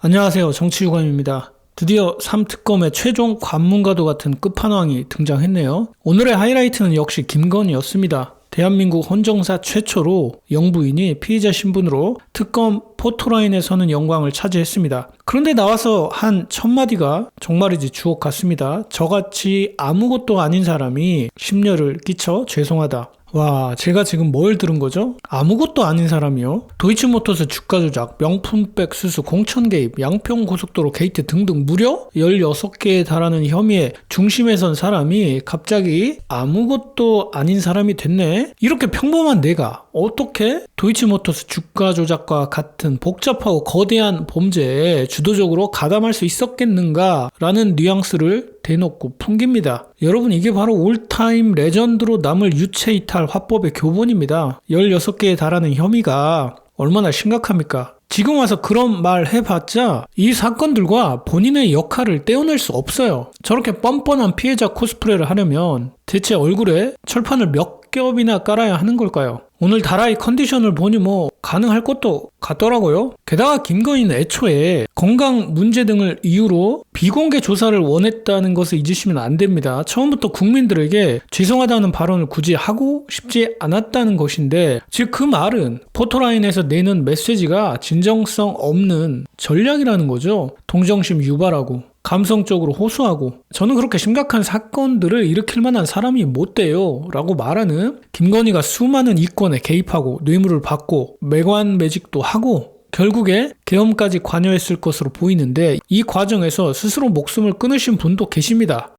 안녕하세요. 정치유관입니다. 드디어 3특검의 최종 관문과도 같은 끝판왕이 등장했네요. 오늘의 하이라이트는 역시 김건희였습니다. 대한민국 헌정사 최초로 영부인이 피의자 신분으로 특검 포토라인에 서는 영광을 차지했습니다. 그런데 나와서 한 첫마디가 정말이지 주옥 같습니다. 저같이 아무것도 아닌 사람이 심려를 끼쳐 죄송하다. 와, 제가 지금 뭘 들은 거죠? 아무것도 아닌 사람이요? 도이치모터스 주가 조작, 명품백 수수, 공천 개입, 양평 고속도로 게이트 등등 무려 16개에 달하는 혐의의 중심에 선 사람이 갑자기 아무것도 아닌 사람이 됐네? 이렇게 평범한 내가 어떻게 도이치모터스 주가 조작과 같은 복잡하고 거대한 범죄에 주도적으로 가담할 수 있었겠는가? 라는 뉘앙스를 대놓고 풍깁니다. 여러분 이게 바로 올타임 레전드로 남을 유체 이탈 화법의 교본입니다. 16개에 달하는 혐의가 얼마나 심각합니까? 지금 와서 그런 말 해봤자 이 사건들과 본인의 역할을 떼어낼 수 없어요. 저렇게 뻔뻔한 피해자 코스프레를 하려면 대체 얼굴에 철판을 몇 겹이나 깔아야 하는 걸까요? 오늘 다라이 컨디션을 보니 뭐 가능할 것도 같더라고요. 게다가 김건희는 애초에 건강 문제 등을 이유로 비공개 조사를 원했다는 것을 잊으시면 안 됩니다. 처음부터 국민들에게 죄송하다는 발언을 굳이 하고 싶지 않았다는 것인데 즉 그 말은 포토라인에서 내는 메시지가 진정성 없는 전략이라는 거죠. 동정심 유발하고 감성적으로 호소하고 저는 그렇게 심각한 사건들을 일으킬 만한 사람이 못 돼요 라고 말하는 김건희가 수많은 이권에 개입하고 뇌물을 받고 매관 매직도 하고 결국에 계엄까지 관여했을 것으로 보이는데 이 과정에서 스스로 목숨을 끊으신 분도 계십니다.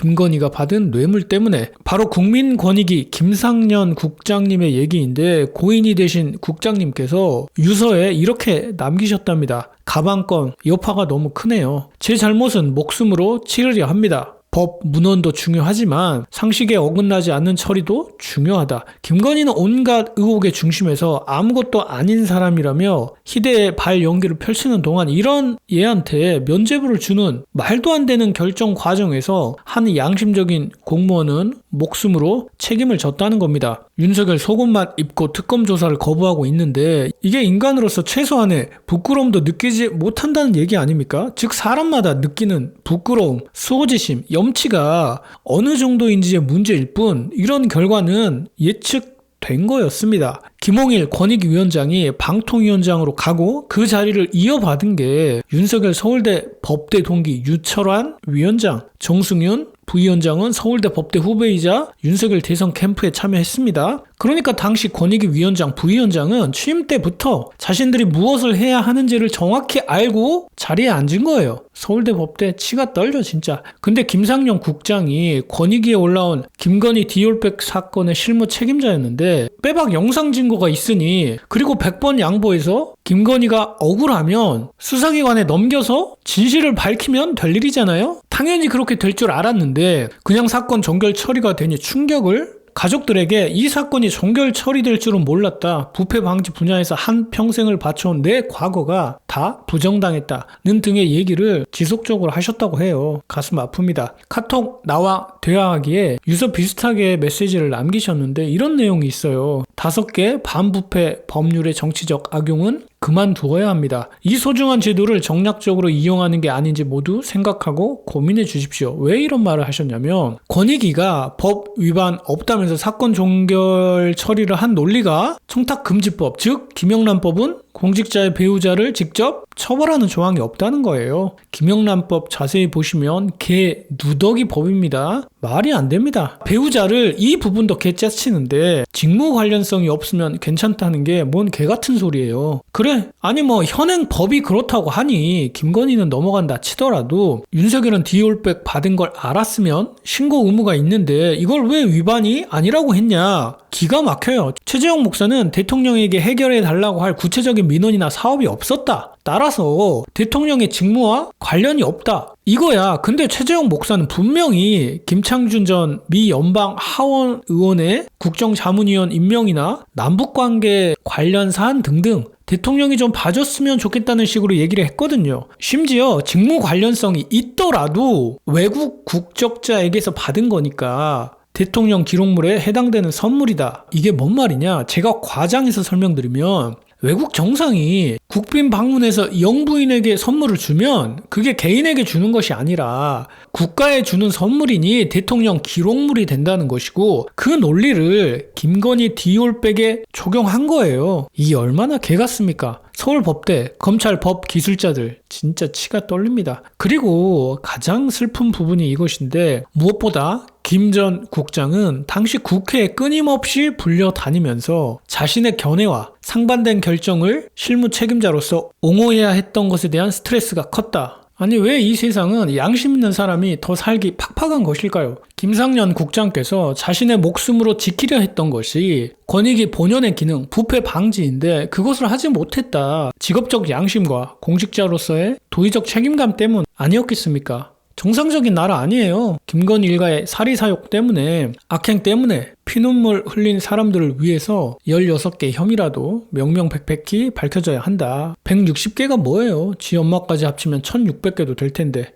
김건희가 받은 뇌물 때문에 바로 국민권익위 김상년 국장님의 얘기인데 고인이 되신 국장님께서 유서에 이렇게 남기셨답니다. 가방건 여파가 너무 크네요. 제 잘못은 목숨으로 치르려 합니다. 법 문헌도 중요하지만 상식에 어긋나지 않는 처리도 중요하다. 김건희는 온갖 의혹의 중심에서 아무것도 아닌 사람이라며 희대의 발 연기를 펼치는 동안 이런 얘한테 면죄부를 주는 말도 안 되는 결정 과정에서 한 양심적인 공무원은 목숨으로 책임을 졌다는 겁니다. 윤석열 속옷만 입고 특검 조사를 거부하고 있는데 이게 인간으로서 최소한의 부끄러움도 느끼지 못한다는 얘기 아닙니까? 즉 사람마다 느끼는 부끄러움, 수호지심, 염치가 어느 정도인지의 문제일 뿐 이런 결과는 예측 된 거였습니다. 김홍일 권익위원장이 방통위원장으로 가고 그 자리를 이어받은 게 윤석열 서울대 법대 동기 유철환 위원장, 정승윤 부위원장은 서울대 법대 후배이자 윤석열 대선 캠프에 참여했습니다. 그러니까 당시 권익위 위원장, 부위원장은 취임 때부터 자신들이 무엇을 해야 하는지를 정확히 알고 자리에 앉은 거예요. 서울대 법대 치가 떨려 진짜. 근데 김상영 국장이 권익위에 올라온 김건희 디올백 사건의 실무 책임자였는데 빼박 영상 증거가 있으니 그리고 100번 양보해서 김건희가 억울하면 수사기관에 넘겨서 진실을 밝히면 될 일이잖아요. 당연히 그렇게 될 줄 알았는데 그냥 사건 종결 처리가 되니 충격을 가족들에게 이 사건이 종결 처리될 줄은 몰랐다. 부패 방지 분야에서 한 평생을 바쳐온 내 과거가 다 부정당했다는 등의 얘기를 지속적으로 하셨다고 해요. 가슴 아픕니다. 카톡 나와 대화하기에 유서 비슷하게 메시지를 남기셨는데 이런 내용이 있어요. 다섯 개 반부패 법률의 정치적 악용은 그만두어야 합니다. 이 소중한 제도를 정략적으로 이용하는 게 아닌지 모두 생각하고 고민해 주십시오. 왜 이런 말을 하셨냐면 권익위가 법 위반 없다면서 사건 종결 처리를 한 논리가 청탁금지법 즉 김영란법은 공직자의 배우자를 직접 처벌하는 조항이 없다는 거예요. 김영란법 자세히 보시면 개 누더기 법입니다. 말이 안 됩니다. 배우자를 이 부분도 개짜치는데 직무 관련성이 없으면 괜찮다는 게 뭔 개 같은 소리예요. 그래? 아니 뭐 현행 법이 그렇다고 하니 김건희는 넘어간다 치더라도 윤석열은 디올백 받은 걸 알았으면 신고 의무가 있는데 이걸 왜 위반이 아니라고 했냐? 기가 막혀요. 최재형 목사는 대통령에게 해결해 달라고 할 구체적인 민원이나 사업이 없었다. 따라서 대통령의 직무와 관련이 없다. 이거야. 근데 최재형 목사는 분명히 김창준 전 미 연방 하원 의원의 국정자문위원 임명이나 남북관계 관련 사안 등등 대통령이 좀 봐줬으면 좋겠다는 식으로 얘기를 했거든요. 심지어 직무 관련성이 있더라도 외국 국적자에게서 받은 거니까 대통령 기록물에 해당되는 선물이다. 이게 뭔 말이냐? 제가 과장해서 설명드리면 외국 정상이 국빈 방문해서 영부인에게 선물을 주면 그게 개인에게 주는 것이 아니라 국가에 주는 선물이니 대통령 기록물이 된다는 것이고 그 논리를 김건희 디올백에 적용한 거예요. 이게 얼마나 개 같습니까? 서울법대, 검찰 법 기술자들 진짜 치가 떨립니다. 그리고 가장 슬픈 부분이 이것인데 무엇보다 김 전 국장은 당시 국회에 끊임없이 불려 다니면서 자신의 견해와 상반된 결정을 실무 책임자로서 옹호해야 했던 것에 대한 스트레스가 컸다. 아니 왜 이 세상은 양심 있는 사람이 더 살기 팍팍한 것일까요? 김상년 국장께서 자신의 목숨으로 지키려 했던 것이 권익위 본연의 기능, 부패 방지인데 그것을 하지 못했다. 직업적 양심과 공직자로서의 도의적 책임감 때문 아니었겠습니까? 정상적인 나라 아니에요. 김건희 일가의 사리사욕 때문에 악행 때문에 피눈물 흘린 사람들을 위해서 16개 혐의라도 명명백백히 밝혀져야 한다. 160개가 뭐예요? 지 엄마까지 합치면 1600개도 될 텐데.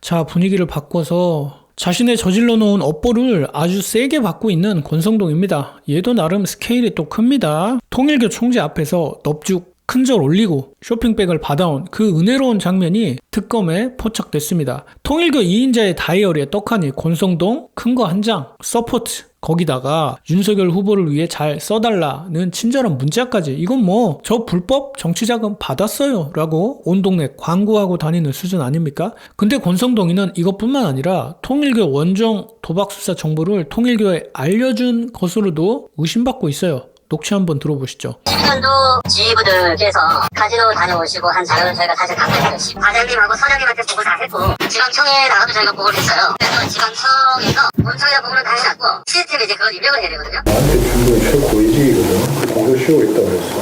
자, 분위기를 바꿔서 자신의 저질러 놓은 업보를 아주 세게 받고 있는 권성동입니다. 얘도 나름 스케일이 또 큽니다. 통일교 총재 앞에서 넙죽 큰절 올리고 쇼핑백을 받아온 그 은혜로운 장면이 특검에 포착됐습니다. 통일교 2인자의 다이어리에 떡하니 권성동 큰 거 한 장, 서포트, 거기다가 윤석열 후보를 위해 잘 써달라는 친절한 문자까지 이건 뭐 저 불법 정치자금 받았어요 라고 온 동네 광고하고 다니는 수준 아닙니까? 근데 권성동이는 이것뿐만 아니라 통일교 원정 도박수사 정보를 통일교에 알려준 것으로도 의심받고 있어요. 녹취 한번 들어보시죠. 12년도 지휘부들께서 카지노 다녀오시고 한 자료는 저희가 사실 갖고 있어요. 과장님하고 서장님한테 보고 다 했고 지방청에 나가도 저희가 보고를 했어요. 그래서 지방청에서 본청이나 보고는 다 해놨고 시스템에 이제 그걸 입력을 해야 되거든요. 나한테 준건 최고위직이거든. 그거 쉬고 있다고 그랬어.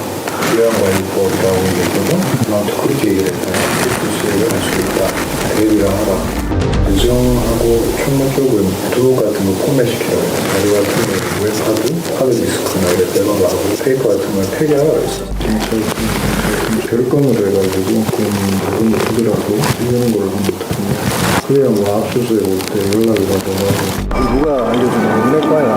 요양관리법이라고 얘기했거든. 나한테 그렇게 얘기를 했다. 수행을 할수 있다. 대비를 하라. 부정하고 총론적으로 두 같은 거 포맷시키라고 했어. 자료 같은 거 웹하드, 하드 디스크나 빼가고 페이퍼 같은 걸 폐기하라고 했어. 경찰 별건으로 해가지고 그 부분을 두더라도 이러는 걸로 하면 어떡하냐. 그래야 뭐 압수수색 올때 연락이 가서 누가 알려주는 내 거야.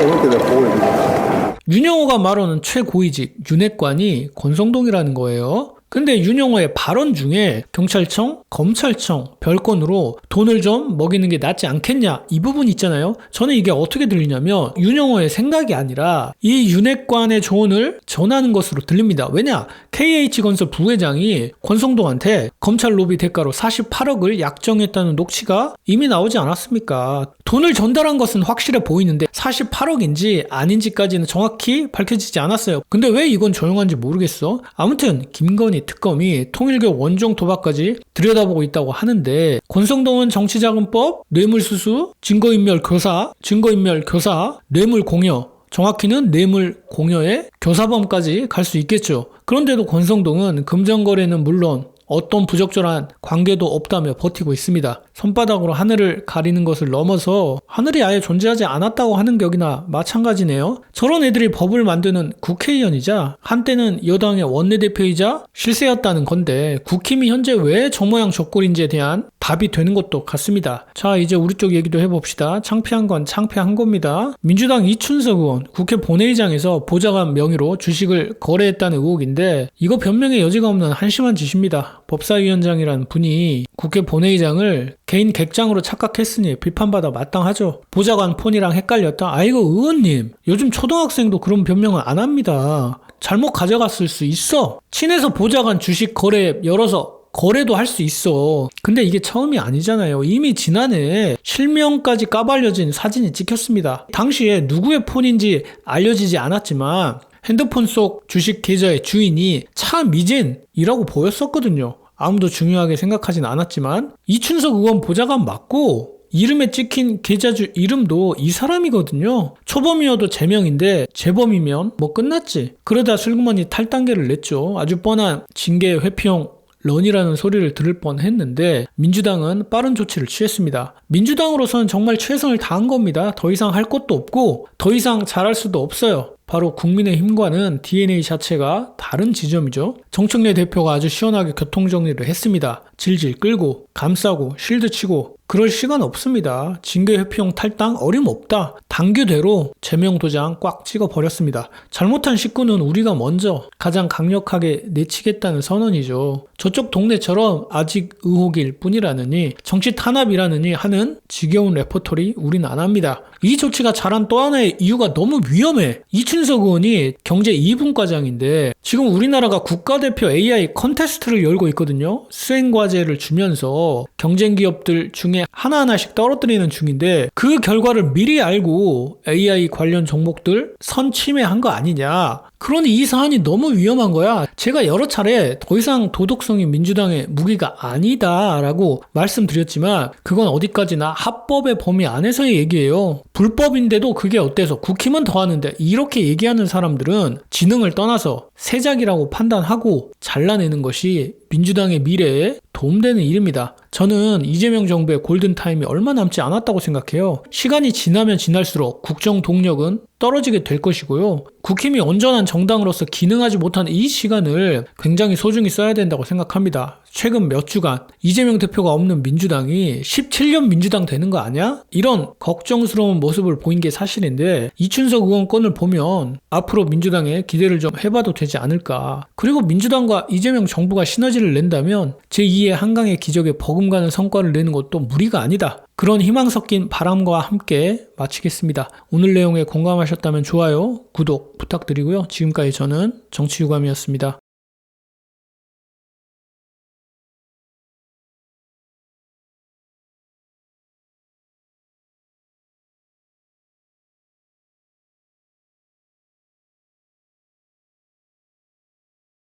어릴 때 내가 보고 있는 윤영호가 말하는 최고위직 윤핵관이 권성동이라는 거예요. 근데 윤영호의 발언 중에 경찰청, 검찰청, 별건으로 돈을 좀 먹이는 게 낫지 않겠냐 이 부분 있잖아요. 저는 이게 어떻게 들리냐면 윤영호의 생각이 아니라 이 윤핵관의 조언을 전하는 것으로 들립니다. 왜냐? KH건설 부회장이 권성동한테 검찰 로비 대가로 48억을 약정했다는 녹취가 이미 나오지 않았습니까? 돈을 전달한 것은 확실해 보이는데 48억인지 아닌지까지는 정확히 밝혀지지 않았어요. 근데 왜 이건 조용한지 모르겠어. 아무튼 김건희 특검이 통일교 원정 도박까지 들여다보고 있다고 하는데 권성동은 정치자금법, 뇌물수수, 증거인멸 교사, 증거인멸 교사, 뇌물공여 정확히는 뇌물 공여의 교사범까지 갈 수 있겠죠. 그런데도 권성동은 금전거래는 물론 어떤 부적절한 관계도 없다며 버티고 있습니다. 손바닥으로 하늘을 가리는 것을 넘어서 하늘이 아예 존재하지 않았다고 하는 격이나 마찬가지네요. 저런 애들이 법을 만드는 국회의원이자 한때는 여당의 원내대표이자 실세였다는 건데 국힘이 현재 왜 저 모양 저 꼴인지에 대한 답이 되는 것도 같습니다. 자 이제 우리 쪽 얘기도 해봅시다. 창피한 건 창피한 겁니다. 민주당 이춘석 의원 국회 본회의장에서 보좌관 명의로 주식을 거래했다는 의혹인데 이거 변명의 여지가 없는 한심한 짓입니다. 법사위원장이란 분이 국회 본회의장을 개인 객장으로 착각했으니 비판받아 마땅하죠. 보좌관 폰이랑 헷갈렸다. 아이고 의원님 요즘 초등학생도 그런 변명을 안 합니다. 잘못 가져갔을 수 있어. 친해서 보좌관 주식 거래 열어서 거래도 할 수 있어. 근데 이게 처음이 아니잖아요. 이미 지난해 실명까지 까발려진 사진이 찍혔습니다. 당시에 누구의 폰인지 알려지지 않았지만 핸드폰 속 주식 계좌의 주인이 차 미진이라고 보였었거든요. 아무도 중요하게 생각하진 않았지만 이춘석 의원 보좌관 맞고 이름에 찍힌 계좌주 이름도 이 사람이거든요. 초범이어도 제명인데 재범이면 뭐 끝났지. 그러다 슬그머니 탈단계를 냈죠. 아주 뻔한 징계 회피용 런이라는 소리를 들을 뻔 했는데 민주당은 빠른 조치를 취했습니다. 민주당으로서는 정말 최선을 다한 겁니다. 더 이상 할 것도 없고 더 이상 잘할 수도 없어요. 바로 국민의힘과는 DNA 자체가 다른 지점이죠. 정청래 대표가 아주 시원하게 교통정리를 했습니다. 질질 끌고 감싸고 실드 치고 그럴 시간 없습니다. 징계 회피용 탈당 어림없다. 당규대로 제명 도장 꽉 찍어 버렸습니다. 잘못한 식구는 우리가 먼저 가장 강력하게 내치겠다는 선언이죠. 저쪽 동네처럼 아직 의혹일 뿐이라느니 정치 탄압이라느니 하는 지겨운 레포토리 우린 안 합니다. 이 조치가 잘한 또 하나의 이유가 너무 위험해. 이춘석 의원이 경제 2분 과장인데 지금 우리나라가 국가대표 AI 컨테스트를 열고 있거든요. 수행과 제를 주면서 경쟁 기업들 중에 하나하나씩 떨어뜨리는 중인데 그 결과를 미리 알고 AI 관련 종목들 선침해한 거 아니냐. 그러니 이 사안이 너무 위험한 거야. 제가 여러 차례 더 이상 도덕성이 민주당의 무기가 아니다라고 말씀드렸지만 그건 어디까지나 합법의 범위 안에서의 얘기예요. 불법인데도 그게 어때서 국힘은 더 하는데 이렇게 얘기하는 사람들은 지능을 떠나서 세작이라고 판단하고 잘라내는 것이 민주당의 미래에 도움되는 일입니다. 저는 이재명 정부의 골든타임이 얼마 남지 않았다고 생각해요. 시간이 지나면 지날수록 국정 동력은 떨어지게 될 것이고요. 국힘이 온전한 정당으로서 기능하지 못한 이 시간을 굉장히 소중히 써야 된다고 생각합니다. 최근 몇 주간 이재명 대표가 없는 민주당이 17년 민주당 되는 거 아니야? 이런 걱정스러운 모습을 보인 게 사실인데 이춘석 의원 건을 보면 앞으로 민주당에 기대를 좀 해봐도 되지 않을까. 그리고 민주당과 이재명 정부가 시너지를 낸다면 제2의 한강의 기적에 버금가는 성과를 내는 것도 무리가 아니다. 그런 희망 섞인 바람과 함께 마치겠습니다. 오늘 내용에 공감하셨다면 좋아요, 구독 부탁드리고요. 지금까지 저는 정치유감이었습니다.